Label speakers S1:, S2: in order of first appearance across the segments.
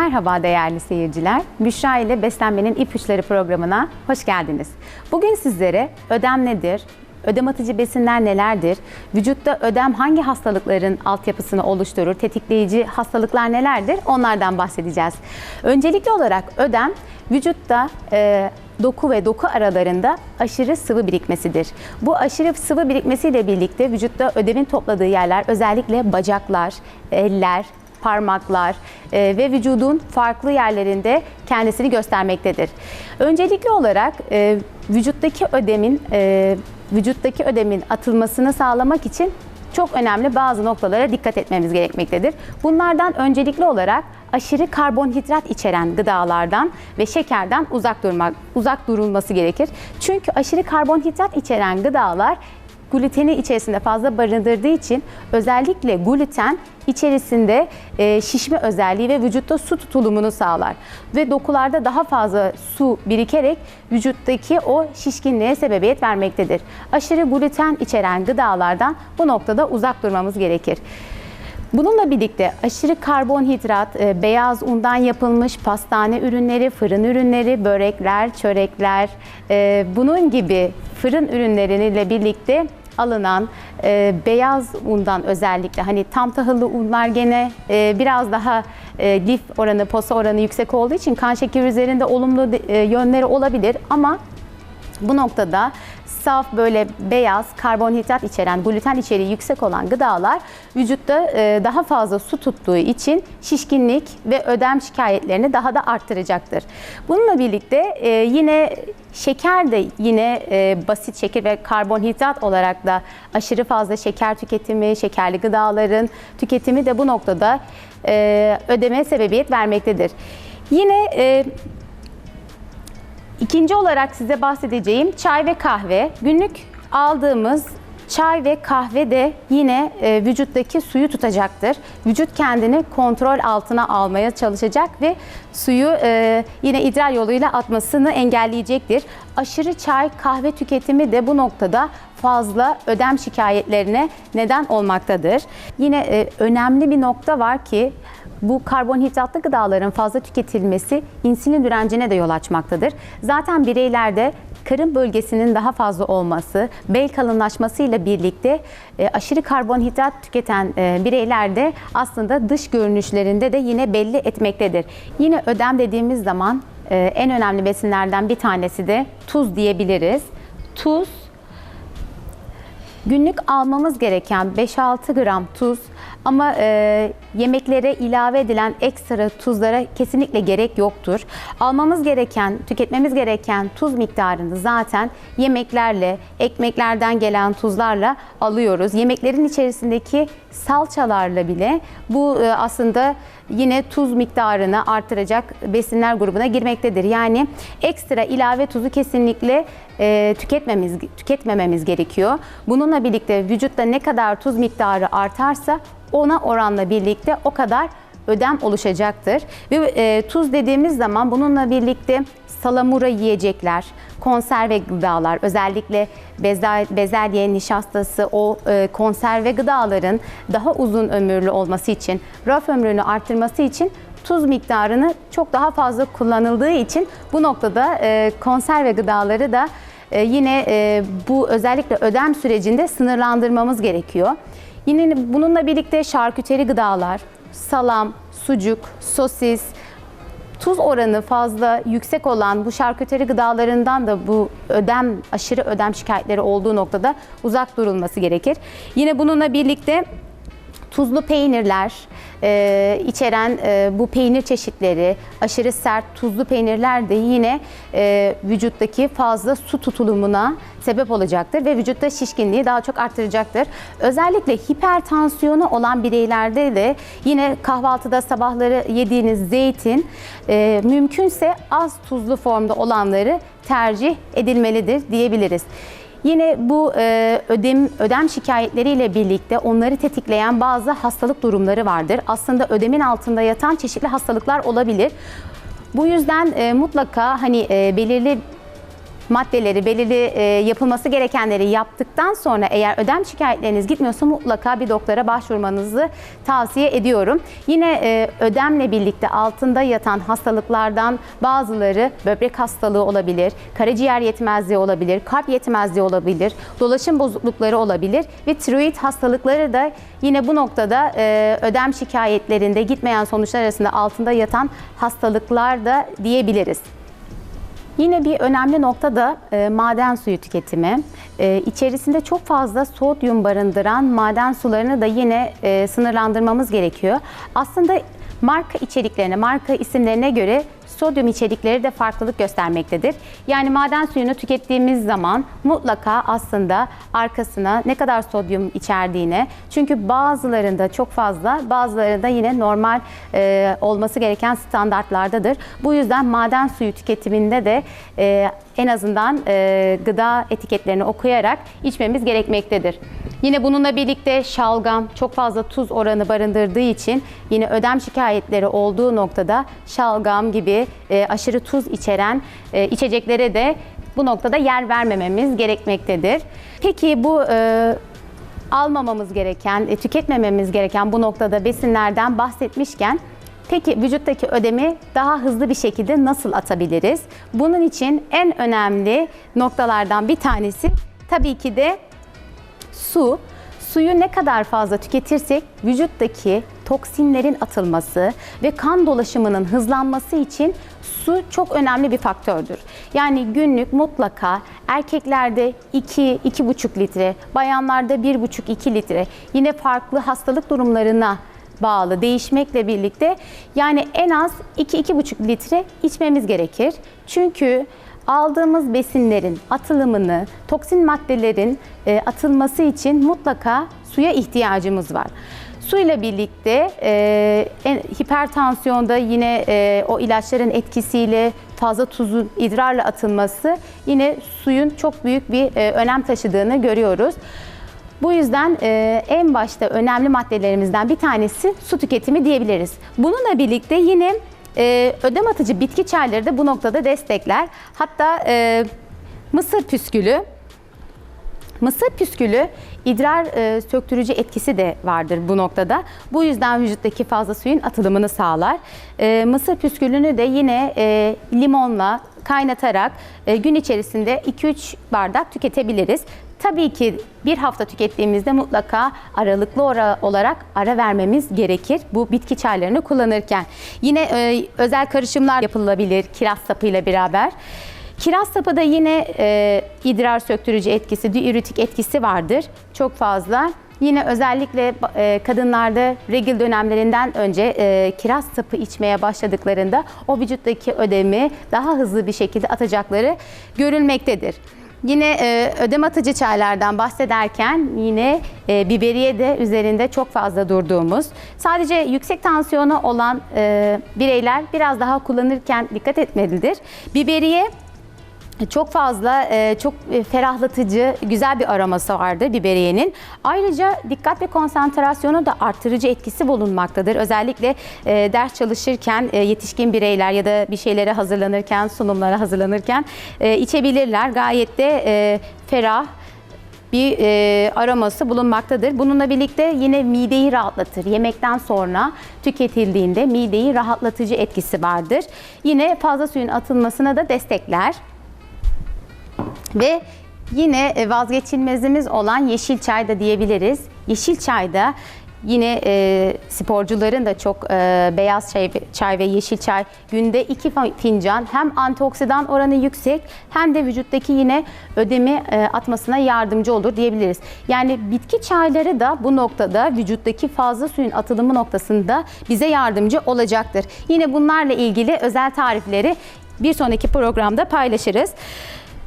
S1: Merhaba değerli seyirciler. Büşra ile Beslenmenin İpuçları programına hoş geldiniz. Bugün sizlere ödem nedir, ödem atıcı besinler nelerdir, vücutta ödem hangi hastalıkların altyapısını oluşturur, tetikleyici hastalıklar nelerdir onlardan bahsedeceğiz. Öncelikli olarak ödem vücutta e, doku ve doku aralarında aşırı sıvı birikmesidir. Bu aşırı sıvı birikmesiyle birlikte vücutta ödemin topladığı yerler özellikle bacaklar, eller, parmaklar e, ve vücudun farklı yerlerinde kendisini göstermektedir. Öncelikli olarak e, vücuttaki ödemin e, vücuttaki ödemin atılmasını sağlamak için çok önemli bazı noktalara dikkat etmemiz gerekmektedir. Bunlardan öncelikli olarak aşırı karbonhidrat içeren gıdalardan ve şekerden uzak durmak uzak durulması gerekir. Çünkü aşırı karbonhidrat içeren gıdalar gluteni içerisinde fazla barındırdığı için özellikle gluten içerisinde e, şişme özelliği ve vücutta su tutulumunu sağlar. Ve dokularda daha fazla su birikerek vücuttaki o şişkinliğe sebebiyet vermektedir. Aşırı gluten içeren gıdalardan bu noktada uzak durmamız gerekir. Bununla birlikte aşırı karbonhidrat, e, beyaz undan yapılmış pastane ürünleri, fırın ürünleri, börekler, çörekler, e, bunun gibi fırın ürünleriyle birlikte alınan e, beyaz undan özellikle hani tam tahıllı unlar gene e, biraz daha e, lif oranı, posa oranı yüksek olduğu için kan şekeri üzerinde olumlu e, yönleri olabilir. Ama bu noktada saf böyle beyaz karbonhidrat içeren, gluten içeriği yüksek olan gıdalar vücutta e, daha fazla su tuttuğu için şişkinlik ve ödem şikayetlerini daha da arttıracaktır. Bununla birlikte e, yine şeker de yine e, basit şeker ve karbonhidrat olarak da aşırı fazla şeker tüketimi, şekerli gıdaların tüketimi de bu noktada ödeme sebebiyet vermektedir. Yine İkinci olarak size bahsedeceğim çay ve kahve. Günlük aldığımız çay ve kahve de yine e, vücuttaki suyu tutacaktır. Vücut kendini kontrol altına almaya çalışacak ve suyu e, yine idrar yoluyla atmasını engelleyecektir. Aşırı çay, kahve tüketimi de bu noktada fazla ödem şikayetlerine neden olmaktadır. Yine e, önemli bir nokta var ki bu karbonhidratlı gıdaların fazla tüketilmesi insülin direncine de yol açmaktadır. Zaten bireylerde karın bölgesinin daha fazla olması, bel kalınlaşmasıyla birlikte e, aşırı karbonhidrat tüketen e, bireylerde aslında dış görünüşlerinde de yine belli etmektedir. Yine ödem dediğimiz zaman e, en önemli besinlerden bir tanesi de tuz diyebiliriz. Tuz Günlük almamız gereken 5-6 gram tuz ama yemeklere ilave edilen ekstra tuzlara kesinlikle gerek yoktur. Almamız gereken, tüketmemiz gereken tuz miktarını zaten yemeklerle, ekmeklerden gelen tuzlarla alıyoruz. Yemeklerin içerisindeki salçalarla bile bu e, aslında yine tuz miktarını artıracak besinler grubuna girmektedir. Yani ekstra ilave tuzu kesinlikle e, tüketmemiz tüketmememiz gerekiyor. Bununla birlikte vücutta ne kadar tuz miktarı artarsa ona oranla birlikte o kadar ödem oluşacaktır. Ve e, tuz dediğimiz zaman bununla birlikte salamura yiyecekler, konserve gıdalar, özellikle bezel, bezelye, nişastası, o e, konserve gıdaların daha uzun ömürlü olması için, raf ömrünü arttırması için tuz miktarını çok daha fazla kullanıldığı için bu noktada e, konserve gıdaları da e, yine e, bu özellikle ödem sürecinde sınırlandırmamız gerekiyor. Yine bununla birlikte şarküteri gıdalar, salam, sucuk, sosis, tuz oranı fazla yüksek olan bu şarküteri gıdalarından da bu ödem, aşırı ödem şikayetleri olduğu noktada uzak durulması gerekir. Yine bununla birlikte tuzlu peynirler e, içeren e, bu peynir çeşitleri, aşırı sert tuzlu peynirler de yine e, vücuttaki fazla su tutulumuna sebep olacaktır ve vücutta şişkinliği daha çok artıracaktır. Özellikle hipertansiyonu olan bireylerde de yine kahvaltıda sabahları yediğiniz zeytin e, mümkünse az tuzlu formda olanları tercih edilmelidir diyebiliriz. Yine bu e, ödem ödem şikayetleriyle birlikte onları tetikleyen bazı hastalık durumları vardır. Aslında ödemin altında yatan çeşitli hastalıklar olabilir. Bu yüzden e, mutlaka hani e, belirli maddeleri, belirli e, yapılması gerekenleri yaptıktan sonra eğer ödem şikayetleriniz gitmiyorsa mutlaka bir doktora başvurmanızı tavsiye ediyorum. Yine e, ödemle birlikte altında yatan hastalıklardan bazıları böbrek hastalığı olabilir, karaciğer yetmezliği olabilir, kalp yetmezliği olabilir, dolaşım bozuklukları olabilir ve tiroid hastalıkları da yine bu noktada e, ödem şikayetlerinde gitmeyen sonuçlar arasında altında yatan hastalıklar da diyebiliriz. Yine bir önemli nokta da e, maden suyu tüketimi. E, içerisinde çok fazla sodyum barındıran maden sularını da yine e, sınırlandırmamız gerekiyor. Aslında marka içeriklerine, marka isimlerine göre sodyum içerikleri de farklılık göstermektedir. Yani maden suyunu tükettiğimiz zaman mutlaka aslında arkasına ne kadar sodyum içerdiğine çünkü bazılarında çok fazla bazılarında yine normal e, olması gereken standartlardadır. Bu yüzden maden suyu tüketiminde de e, en azından e, gıda etiketlerini okuyarak içmemiz gerekmektedir. Yine bununla birlikte şalgam çok fazla tuz oranı barındırdığı için yine ödem şikayetleri olduğu noktada şalgam gibi e, aşırı tuz içeren e, içeceklere de bu noktada yer vermememiz gerekmektedir. Peki bu e, almamamız gereken, e, tüketmememiz gereken bu noktada besinlerden bahsetmişken Peki vücuttaki ödemi daha hızlı bir şekilde nasıl atabiliriz? Bunun için en önemli noktalardan bir tanesi tabii ki de su. Suyu ne kadar fazla tüketirsek vücuttaki toksinlerin atılması ve kan dolaşımının hızlanması için su çok önemli bir faktördür. Yani günlük mutlaka erkeklerde 2-2,5 litre, bayanlarda 1,5-2 litre, yine farklı hastalık durumlarına bağlı değişmekle birlikte yani en az 2-2,5 litre içmemiz gerekir. Çünkü aldığımız besinlerin atılımını, toksin maddelerin e, atılması için mutlaka suya ihtiyacımız var. Suyla birlikte e, hipertansiyonda yine e, o ilaçların etkisiyle fazla tuzun idrarla atılması yine suyun çok büyük bir e, önem taşıdığını görüyoruz. Bu yüzden e, en başta önemli maddelerimizden bir tanesi su tüketimi diyebiliriz. Bununla birlikte yine e, ödem atıcı bitki çayları da bu noktada destekler. Hatta e, mısır püskülü, Mısır püskülü idrar e, söktürücü etkisi de vardır bu noktada. Bu yüzden vücuttaki fazla suyun atılımını sağlar. E, mısır püskülünü de yine e, limonla kaynatarak e, gün içerisinde 2-3 bardak tüketebiliriz. Tabii ki bir hafta tükettiğimizde mutlaka aralıklı olarak ara vermemiz gerekir bu bitki çaylarını kullanırken. Yine e, özel karışımlar yapılabilir kiraz sapıyla beraber. Kiraz sapı da yine e, idrar söktürücü etkisi, diüretik etkisi vardır. Çok fazla. Yine özellikle e, kadınlarda regil dönemlerinden önce e, kiraz sapı içmeye başladıklarında o vücuttaki ödemi daha hızlı bir şekilde atacakları görülmektedir. Yine e, ödem atıcı çaylardan bahsederken yine e, biberiye de üzerinde çok fazla durduğumuz. Sadece yüksek tansiyonu olan e, bireyler biraz daha kullanırken dikkat etmelidir. Biberiye çok fazla, e, çok e, ferahlatıcı, güzel bir aroması vardır biberiyenin. Ayrıca dikkat ve konsantrasyonu da artırıcı etkisi bulunmaktadır. Özellikle e, ders çalışırken yetişkin bireyler ya da bir şeylere hazırlanırken, sunumlara hazırlanırken içebilirler. Gayet de ferah, bir e, aroması bulunmaktadır. Bununla birlikte yine mideyi rahatlatır. Yemekten sonra tüketildiğinde mideyi rahatlatıcı etkisi vardır. Yine fazla suyun atılmasına da destekler. Ve yine e, vazgeçilmezimiz olan yeşil çay da diyebiliriz. Yeşil çay da yine e, sporcuların da çok e, beyaz çay, çay ve yeşil çay günde iki fincan hem antioksidan oranı yüksek hem de vücuttaki yine ödemi e, atmasına yardımcı olur diyebiliriz. Yani bitki çayları da bu noktada vücuttaki fazla suyun atılımı noktasında bize yardımcı olacaktır. Yine bunlarla ilgili özel tarifleri bir sonraki programda paylaşırız.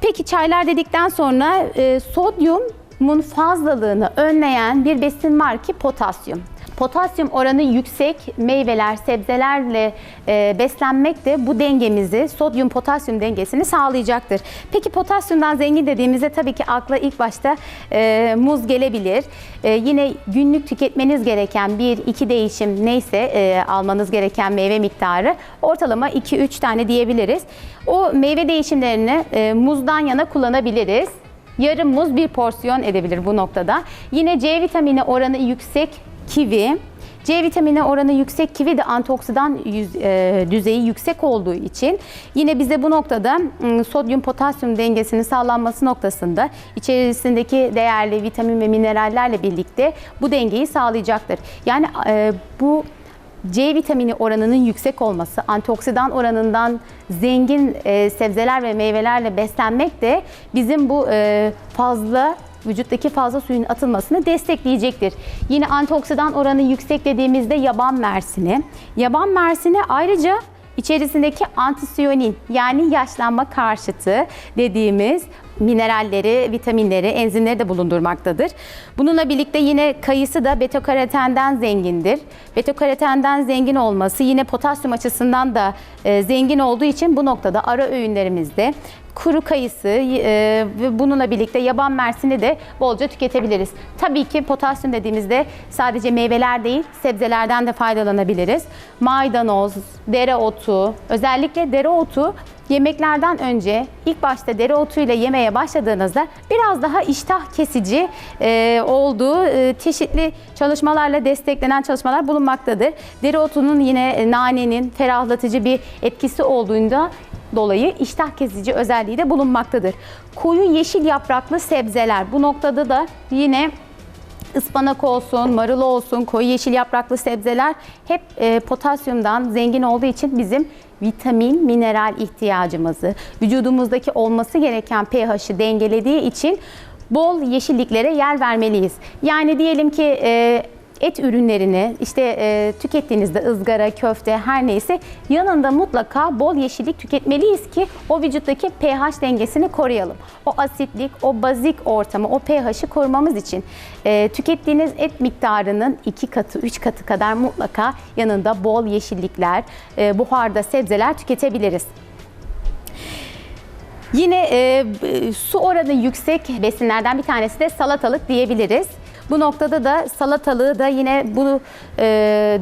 S1: Peki çaylar dedikten sonra e, sodyumun fazlalığını önleyen bir besin var ki potasyum. Potasyum oranı yüksek meyveler, sebzelerle e, beslenmek de bu dengemizi, sodyum potasyum dengesini sağlayacaktır. Peki potasyumdan zengin dediğimizde tabii ki akla ilk başta e, muz gelebilir. E, yine günlük tüketmeniz gereken bir iki değişim neyse e, almanız gereken meyve miktarı ortalama 2-3 tane diyebiliriz. O meyve değişimlerini e, muzdan yana kullanabiliriz. Yarım muz bir porsiyon edebilir bu noktada. Yine C vitamini oranı yüksek kivi. C vitamini oranı yüksek kivi de antioksidan yüz- e, düzeyi yüksek olduğu için yine bize bu noktada m, sodyum potasyum dengesinin sağlanması noktasında içerisindeki değerli vitamin ve minerallerle birlikte bu dengeyi sağlayacaktır. Yani e, bu C vitamini oranının yüksek olması, antioksidan oranından zengin e, sebzeler ve meyvelerle beslenmek de bizim bu e, fazla vücuttaki fazla suyun atılmasını destekleyecektir. Yine antioksidan oranı yüksek dediğimizde yaban mersini. Yaban mersini ayrıca içerisindeki antisiyonin yani yaşlanma karşıtı dediğimiz mineralleri, vitaminleri, enzimleri de bulundurmaktadır. Bununla birlikte yine kayısı da beta-karotenden zengindir. Beta-karotenden zengin olması yine potasyum açısından da e, zengin olduğu için bu noktada ara öğünlerimizde kuru kayısı e, ve bununla birlikte yaban mersini de bolca tüketebiliriz. Tabii ki potasyum dediğimizde sadece meyveler değil, sebzelerden de faydalanabiliriz. Maydanoz, dereotu, özellikle dereotu yemeklerden önce ilk başta dereotuyla yemeye başladığınızda biraz daha iştah kesici e, olduğu e, çeşitli çalışmalarla desteklenen çalışmalar bulunmaktadır. Dereotunun yine nanenin ferahlatıcı bir etkisi olduğunda dolayı iştah kesici özelliği de bulunmaktadır. Koyu yeşil yapraklı sebzeler bu noktada da yine ıspanak olsun, marul olsun, koyu yeşil yapraklı sebzeler hep e, potasyumdan zengin olduğu için bizim vitamin, mineral ihtiyacımızı, vücudumuzdaki olması gereken pH'i dengelediği için bol yeşilliklere yer vermeliyiz. Yani diyelim ki e, et ürünlerini işte e, tükettiğinizde ızgara, köfte her neyse yanında mutlaka bol yeşillik tüketmeliyiz ki o vücuttaki pH dengesini koruyalım. O asitlik, o bazik ortamı, o pH'i korumamız için e, tükettiğiniz et miktarının iki katı, üç katı kadar mutlaka yanında bol yeşillikler, e, buharda sebzeler tüketebiliriz. Yine e, su oranı yüksek besinlerden bir tanesi de salatalık diyebiliriz. Bu noktada da salatalığı da yine bu e,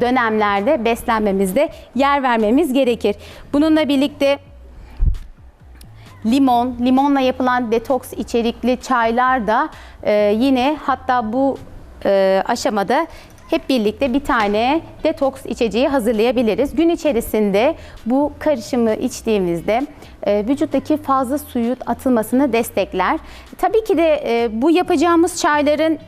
S1: dönemlerde beslenmemizde yer vermemiz gerekir. Bununla birlikte limon, limonla yapılan detoks içerikli çaylar da e, yine hatta bu e, aşamada hep birlikte bir tane detoks içeceği hazırlayabiliriz. Gün içerisinde bu karışımı içtiğimizde e, vücuttaki fazla suyun atılmasını destekler. Tabii ki de e, bu yapacağımız çayların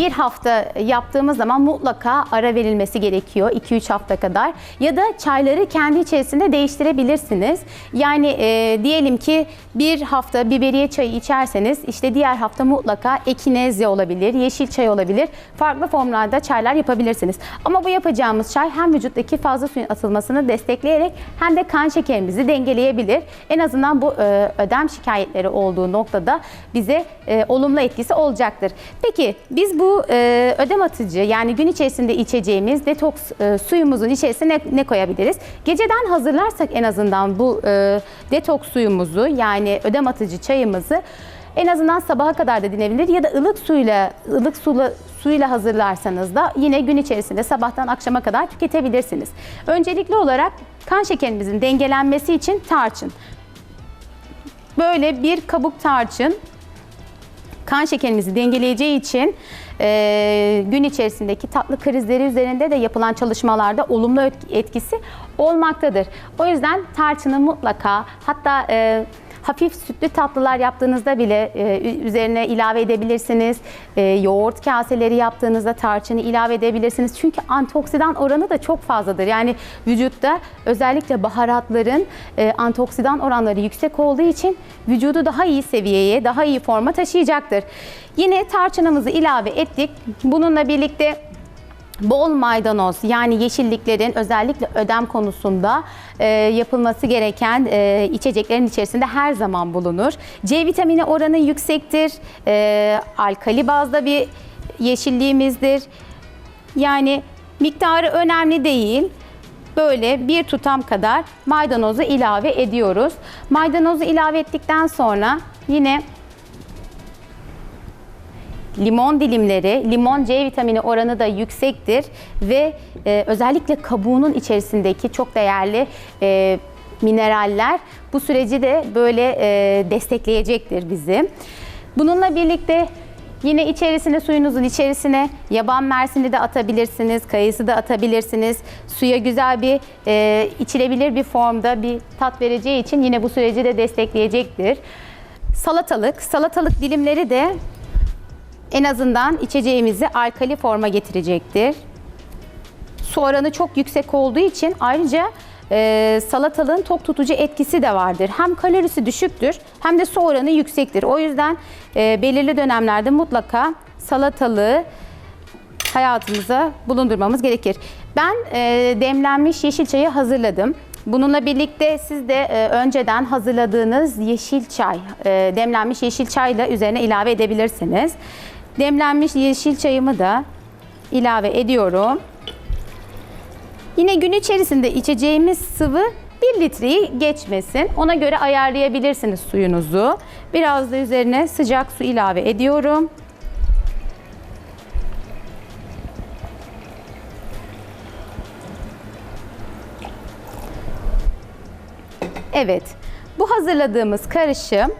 S1: bir hafta yaptığımız zaman mutlaka ara verilmesi gerekiyor 2-3 hafta kadar. Ya da çayları kendi içerisinde değiştirebilirsiniz. Yani e, diyelim ki bir hafta biberiye çayı içerseniz işte diğer hafta mutlaka ekinezya olabilir, yeşil çay olabilir. Farklı formlarda çaylar yapabilirsiniz. Ama bu yapacağımız çay hem vücuttaki fazla suyun atılmasını destekleyerek hem de kan şekerimizi dengeleyebilir. En azından bu e, ödem şikayetleri olduğu noktada bize e, olumlu etkisi olacaktır. Peki biz bu e, ödem atıcı yani gün içerisinde içeceğimiz detoks e, suyumuzun içerisine ne, ne koyabiliriz? Geceden hazırlarsak en azından bu e, detoks suyumuzu yani ödem atıcı çayımızı en azından sabaha kadar da dinebilir ya da ılık suyla ılık suyla suyla hazırlarsanız da yine gün içerisinde sabahtan akşama kadar tüketebilirsiniz. Öncelikli olarak kan şekerimizin dengelenmesi için tarçın. Böyle bir kabuk tarçın kan şekerimizi dengeleyeceği için e, gün içerisindeki tatlı krizleri üzerinde de yapılan çalışmalarda olumlu et- etkisi olmaktadır. O yüzden tarçını mutlaka hatta e, hafif sütlü tatlılar yaptığınızda bile e, üzerine ilave edebilirsiniz. E, yoğurt kaseleri yaptığınızda tarçını ilave edebilirsiniz. Çünkü antioksidan oranı da çok fazladır. Yani vücutta özellikle baharatların e, antioksidan oranları yüksek olduğu için vücudu daha iyi seviyeye, daha iyi forma taşıyacaktır. Yine tarçınımızı ilave ettik. Bununla birlikte bol maydanoz yani yeşilliklerin özellikle ödem konusunda e, yapılması gereken e, içeceklerin içerisinde her zaman bulunur. C vitamini oranı yüksektir. E, alkali bazda bir yeşilliğimizdir. Yani miktarı önemli değil. Böyle bir tutam kadar maydanozu ilave ediyoruz. Maydanozu ilave ettikten sonra yine limon dilimleri, limon C vitamini oranı da yüksektir ve e, özellikle kabuğunun içerisindeki çok değerli e, mineraller bu süreci de böyle e, destekleyecektir bizi. Bununla birlikte yine içerisine suyunuzun içerisine yaban mersini de atabilirsiniz, kayısı da atabilirsiniz. Suya güzel bir e, içilebilir bir formda bir tat vereceği için yine bu süreci de destekleyecektir. Salatalık, salatalık dilimleri de en azından içeceğimizi alkali forma getirecektir. Su oranı çok yüksek olduğu için ayrıca e, salatalığın tok tutucu etkisi de vardır. Hem kalorisi düşüktür hem de su oranı yüksektir. O yüzden e, belirli dönemlerde mutlaka salatalığı hayatımıza bulundurmamız gerekir. Ben e, demlenmiş yeşil çayı hazırladım. Bununla birlikte siz de e, önceden hazırladığınız yeşil çay, e, demlenmiş yeşil çayla üzerine ilave edebilirsiniz. Demlenmiş yeşil çayımı da ilave ediyorum. Yine gün içerisinde içeceğimiz sıvı 1 litreyi geçmesin. Ona göre ayarlayabilirsiniz suyunuzu. Biraz da üzerine sıcak su ilave ediyorum. Evet, bu hazırladığımız karışım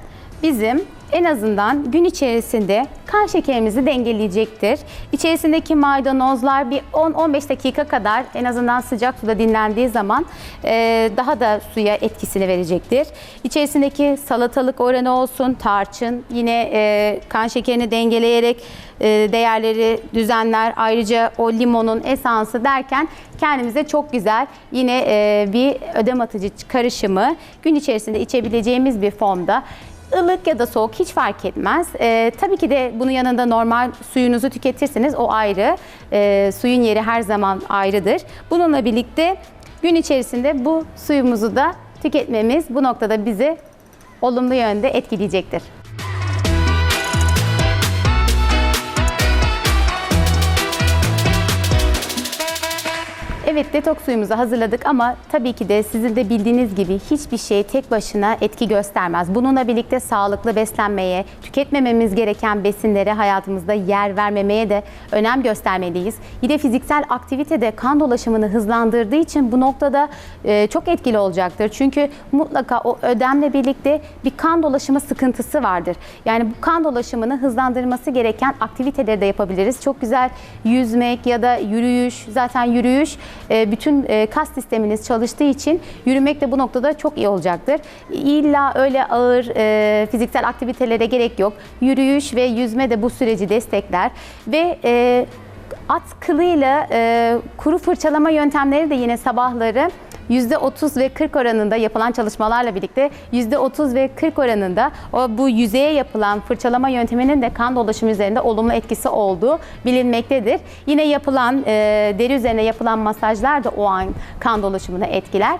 S1: bizim en azından gün içerisinde kan şekerimizi dengeleyecektir. İçerisindeki maydanozlar bir 10-15 dakika kadar en azından sıcak suda dinlendiği zaman e, daha da suya etkisini verecektir. İçerisindeki salatalık oranı olsun, tarçın yine e, kan şekerini dengeleyerek e, değerleri düzenler. Ayrıca o limonun esansı derken kendimize çok güzel yine bir ödem atıcı karışımı gün içerisinde içebileceğimiz bir formda ılık ya da soğuk hiç fark etmez. Ee, tabii ki de bunun yanında normal suyunuzu tüketirsiniz o ayrı. Ee, suyun yeri her zaman ayrıdır. Bununla birlikte gün içerisinde bu suyumuzu da tüketmemiz bu noktada bizi olumlu yönde etkileyecektir. Evet detoks suyumuzu hazırladık ama tabii ki de sizin de bildiğiniz gibi hiçbir şey tek başına etki göstermez. Bununla birlikte sağlıklı beslenmeye, tüketmememiz gereken besinlere hayatımızda yer vermemeye de önem göstermeliyiz. Yine fiziksel aktivite de kan dolaşımını hızlandırdığı için bu noktada e, çok etkili olacaktır. Çünkü mutlaka o ödemle birlikte bir kan dolaşımı sıkıntısı vardır. Yani bu kan dolaşımını hızlandırması gereken aktiviteleri de yapabiliriz. Çok güzel yüzmek ya da yürüyüş, zaten yürüyüş bütün e, kas sisteminiz çalıştığı için yürümek de bu noktada çok iyi olacaktır. İlla öyle ağır e, fiziksel aktivitelere gerek yok. Yürüyüş ve yüzme de bu süreci destekler ve e, at kılıyla e, kuru fırçalama yöntemleri de yine sabahları %30 ve 40 oranında yapılan çalışmalarla birlikte %30 ve 40 oranında o bu yüzeye yapılan fırçalama yönteminin de kan dolaşımı üzerinde olumlu etkisi olduğu bilinmektedir. Yine yapılan e, deri üzerine yapılan masajlar da o an kan dolaşımını etkiler.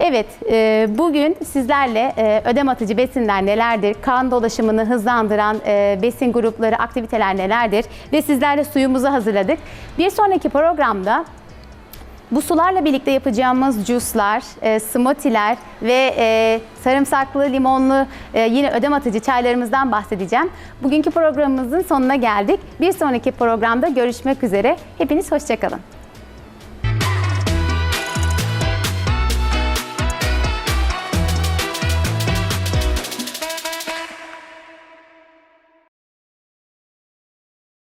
S1: Evet, e, bugün sizlerle e, ödem atıcı besinler nelerdir, kan dolaşımını hızlandıran e, besin grupları, aktiviteler nelerdir ve sizlerle suyumuzu hazırladık. Bir sonraki programda bu sularla birlikte yapacağımız juice'lar, e, smoothie'ler ve e, sarımsaklı, limonlu e, yine ödem atıcı çaylarımızdan bahsedeceğim. Bugünkü programımızın sonuna geldik. Bir sonraki programda görüşmek üzere. Hepiniz hoşçakalın.